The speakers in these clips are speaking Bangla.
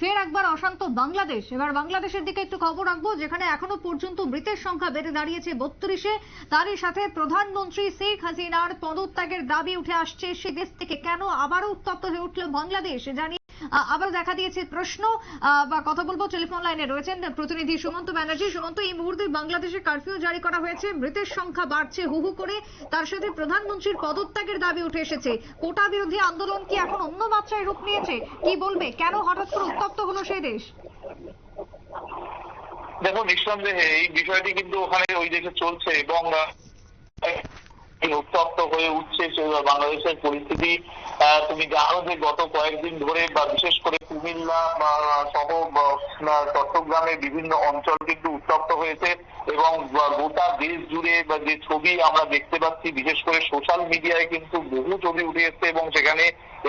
ফের একবার অশান্ত বাংলাদেশ। এবার বাংলাদেশের দিকে একটু খবর রাখব যেখানে এখনও পর্যন্ত মৃতের সংখ্যা বেড়ে দাঁড়িয়েছে বত্রিশে। তারই সাথে প্রধানমন্ত্রী শেখ হাসিনার পদত্যাগের দাবি উঠে আসছে সে দেশ থেকে। কেন আবারও উত্তপ্ত হয়ে উঠল বাংলাদেশ? জানি আহ, আবারও দেখা দিয়েছে প্রশ্ন। বা কথা বলব টেলিফোন লাইনে রয়েছেন প্রতিনিধি সুমন্ত ব্যানার্জি। সুমন্ত এই মুহূর্তে বাংলাদেশে কারফিউ জারি করা হয়েছে। মৃতের সংখ্যা বাড়ছে হু হু করে। তার সাথে প্রধানমন্ত্রীর পদত্যাগের দাবি উঠে এসেছে। কোটা বিরোধী আন্দোলন কি এখন অন্য মাত্রায় রূপ নিয়েছে? কি বলবে? কেন হঠাৎ করে উত্তপ্ত হলো সেই দেশ? দেখো নিঃসন্দেহে এই বিষয়টি কিন্তু ওখানে ওই দেশে চলছে এবং উত্তপ্ত হয়ে উঠছে বাংলাদেশের পরিস্থিতি। তুমি জানো যে গত কয়েকদিন ধরে বা বিশেষ করে কুমিল্লা সহ চট্টগ্রামের বিভিন্ন অঞ্চল কিন্তু উত্তপ্ত হয়েছে এবং গোটা দেশ জুড়ে বা যে ছবি আমরা দেখতে পাচ্ছি, বিশেষ করে সোশ্যাল মিডিয়ায় কিন্তু বহু ছবি উঠে এসছে এবং সেখানে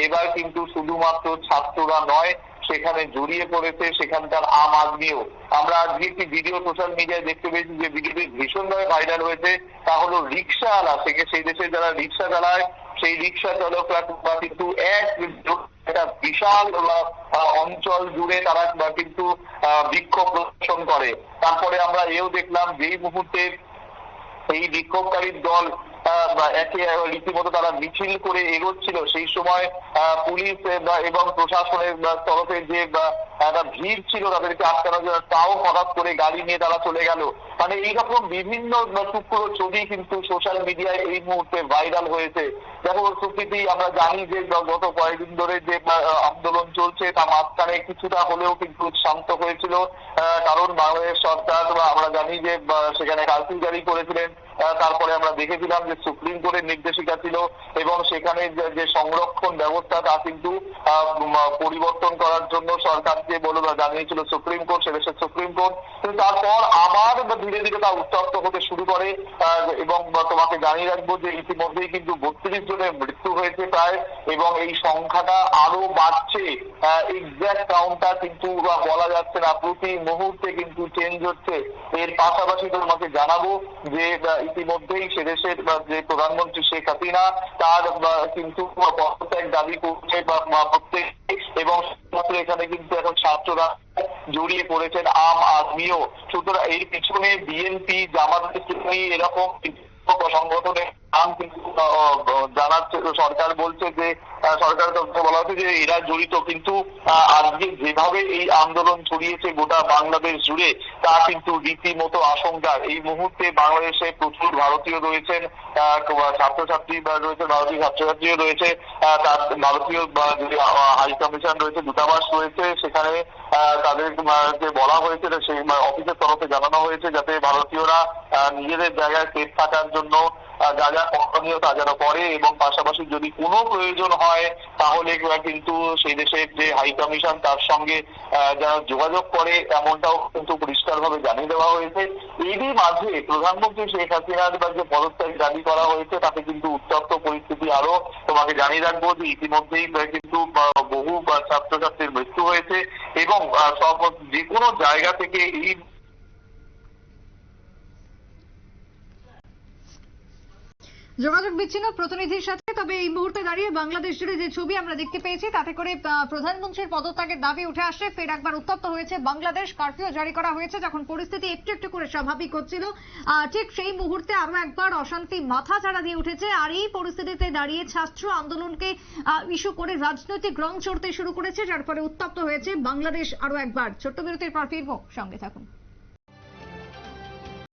এবার কিন্তু শুধুমাত্র ছাত্ররা নয় সেখানে জড়িয়ে পড়েছে সেখানকার আম আদমিও। আমরা আজকে একটি ভিডিও সোশ্যাল মিডিয়ায় দেখতে পেয়েছি যে ভিডিওটি ভীষণভাবে ভাইরাল হয়েছে। তা হলো রিক্সাওয়ালা থেকে সেই দেশে যারা রিক্সা চালায়, সেই রিক্সা চালকরা কিন্তু এক একটা বিশাল অঞ্চল জুড়ে তারা কিন্তু বিক্ষোভ প্রদর্শন করে। তারপরে আমরা এও দেখলাম যেই মুহূর্তে এই বিক্ষোভকারীর দল একে, রীতিমতো তারা মিছিল করে এগোচ্ছিল। সেই সময় পুলিশ এবং প্রশাসনের তরফে যে একটা ভিড় ছিল তাদেরকে আটকানোর জন্য, তাও হঠাৎ করে গাড়ি নিয়ে তারা চলে গেল। মানে এইরকম বিভিন্ন টুকরো ছবি কিন্তু সোশ্যাল মিডিয়ায় এই মুহূর্তে ভাইরাল হয়েছে। দেখো সুপ্রীতি আমরা জানি যে গত কয়েকদিন ধরে যে আন্দোলন চলছে, তা মাঝখানে কিছুটা হলেও কিন্তু শান্ত হয়েছিল। কারণ বাংলাদেশ সরকার, বা, আমরা জানি যে সেখানে কার্ফিউ জারি করেছিলেন। তারপরে আমরা দেখেছিলাম যে সুপ্রিম কোর্টের নির্দেশিকা ছিল এবং সেখানে যে- সংরক্ষণ ব্যবস্থা তা কিন্তু পরিবর্তন করার জন্য সরকারকে বলে জানিয়েছিল সুপ্রিম কোর্ট সে দেশের সুপ্রিম কোর্ট। তারপর আবার ধীরে ধীরে তা উত্তপ্ত হতে শুরু করে এবং তোমাকে জানিয়ে রাখব যে ইতিমধ্যেই কিন্তু বত্রিশ জনের মৃত্যু হয়েছে প্রায়, এবং এই সংখ্যাটা আরও বাড়ছে। এক্সাক্ট কাউন্টটা কিন্তু বলা যাচ্ছে না, প্রতি মুহূর্তে কিন্তু চেঞ্জ হচ্ছে। এর পাশাপাশি তোমাকে জানাব যে ইতিমধ্যেই সে দেশের যে প্রধানমন্ত্রী শেখ হাসিনা, তার কিন্তু পদত্যাগ দাবি করছে বা প্রত্যেক এবং এখানে কিন্তু এখন ছাত্ররা জড়িয়ে পড়েছেন আম আদমিও। সুতরাং এর পিছনে বিএনপি, জামাত এরকম সংগঠনের নাম কিন্তু জানাচ্ছে সরকার বলছে যে সরকার তরফে বলা হচ্ছে যে এরা জড়িত কিন্তু আজকে যেভাবে এই আন্দোলন ছড়িয়েছে গোটা বাংলাদেশ জুড়ে তা কিন্তু রীতিমতো আশঙ্কা। এই মুহূর্তে বাংলাদেশে প্রচুর ভারতীয় রয়েছেন ছাত্রছাত্রী রয়েছে ভারতীয় ছাত্রছাত্রীও রয়েছে তার ভারতীয় হাই কমিশন রয়েছে দূতাবাস রয়েছে সেখানে আহ, তাদেরকে বলা হয়েছে সেই অফিসের তরফে জানানো হয়েছে যাতে ভারতীয়রা নিজেদের জায়গায় সেফ থাকার জন্য যা যা করণীয় তা যেন করে এবং পাশাপাশি যদি কোনো প্রয়োজন হয়, তাহলে কিন্তু সেই দেশের যে হাই কমিশন তার সঙ্গে যেন যোগাযোগ করে, এমনটাও কিন্তু পরিষ্কারভাবে জানিয়ে দেওয়া হয়েছে। এরই মাঝে প্রধানমন্ত্রী শেখ হাসিনার বা যে পদত্যাগ দাবি করা হয়েছে, তাতে কিন্তু উত্তপ্ত পরিস্থিতি আরও তোমাকে জানিয়ে রাখব যে ইতিমধ্যেই কিন্তু বহু ছাত্রছাত্রীর মৃত্যু হয়েছে এবং সব যে কোনো জায়গা থেকে এই যোগাযোগ বিচ্ছিন্ন প্রতিনিধির সাথে, তবে এই মুহূর্তে দাঁড়িয়ে বাংলাদেশ জুড়ে যে ছবি আমরা দেখতে পেয়েছি, তাতে করে প্রধানমন্ত্রীর পদত্যাগের দাবি উঠে আসে ফের একবার উত্তপ্ত হয়েছে বাংলাদেশ। কারফিউ জারি করা হয়েছে, যখন পরিস্থিতি একটু একটু করে স্বাভাবিক হচ্ছিল। ঠিক সেই মুহূর্তে আরও একবার অশান্তি মাথা চাড়া দিয়ে উঠেছে। আর এই পরিস্থিতিতে দাঁড়িয়ে ছাত্র আন্দোলনকে ইস্যু করে রাজনৈতিক রং চড়তে শুরু করেছে, যার ফলে উত্তপ্ত হয়েছে বাংলাদেশ আরও একবার। ছোট্ট বিরতির পর ফিরবো। সঙ্গে থাকুন।